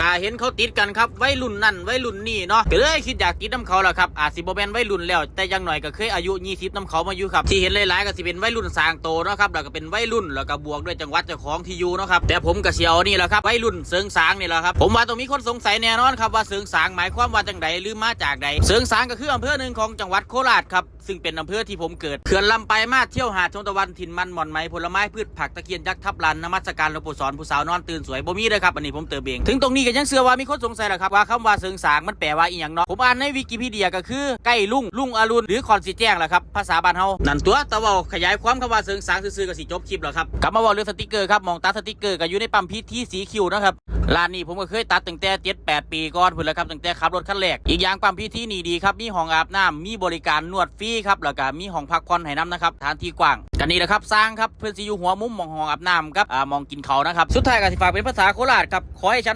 กาเห็นเขาติดกันครับวัยรุ่นนั่นวัยรุ่นนี่เนาะก็เลยคิดอยากติดน้ำเขาแหละครับอาจสิบ่แม่นวัยรุ่นแล้ว แต่ยังหน่อยก็เคยอายุ20น้ำเขามาอยู่ครับที่เห็นหลายๆก็สิเป็นวัยรุ่นสร้างโตเนาะครับแล้วก็เป็นวัยรุ่นแล้วก็บวกด้วยจังหวัดเจ้าของที่อยู่เนาะครับแต่ผมก็สิเอานี่แหละครับวัยรุ่นเสริงสางนี่แหละครับผมว่าต้องมีคนสงสัยแน่นอนครับว่าเสริงสางหมายความว่าจังใดหรือมาจากใดเสริงสางก็คืออำเภอหนึ่งของจังหวัดโคราชครับซึ่งเป็นอำเภอที่ผมเกิดเขื่อนลำไปลายมาเที่ยวหาดชมตะวันถิ่นมันหม่อนไหมผลไม้พืชผักตะเคียนยักษ์ทับลันนมัสการหลวงปู่สอนผู้สาวนอนตื่นสวยบ่มีเลยครับอันนี้ผมเติมเองถึงตรงนี้ก็ยังเชื่อว่ามีคนสงสัยแหละครับว่าคำว่าเสริงสางมันแปลว่าอีหยังเนาะผมอ่านในวิกิพีเดียก็คือใกล้ลุงลุงอรุณหรือคอนสิแจ้งแหละครับภาษาบ้านเฮานั่นตัวต่ว่าขยายความคำว่าเสริงสางซื่อๆก็สิจบคลิปแล้วครับกลับมาบอกเรื่องสติกเกอร์ครับมองตาสติกเกอร์ก็อยู่ในปั๊มพีทีสีคิวนะครับร้านนี้ผมก็เคยตัดตั้งแต่เจ็ดแปดปีก่อนพุ่นแล้วครับตั้งแต่ขับรถคันแรกอีกอย่างปั๊มพีที่นี่ดีครับมีห้องอาบน้ำมีบริการนวดฟรีครับแล้วก็มีห้องพักผ่อนให้น้ำนะครับฐานที่กว้างกันนี่แหละครับสร้างครับเพื่อนซีอยู่หัวมุมมองห้องอาบน้ำครับอ่ามองกินเขานะครับสุดท้ายก็สิฝากเป็นภาษาโคราชครับขอให้ฉัน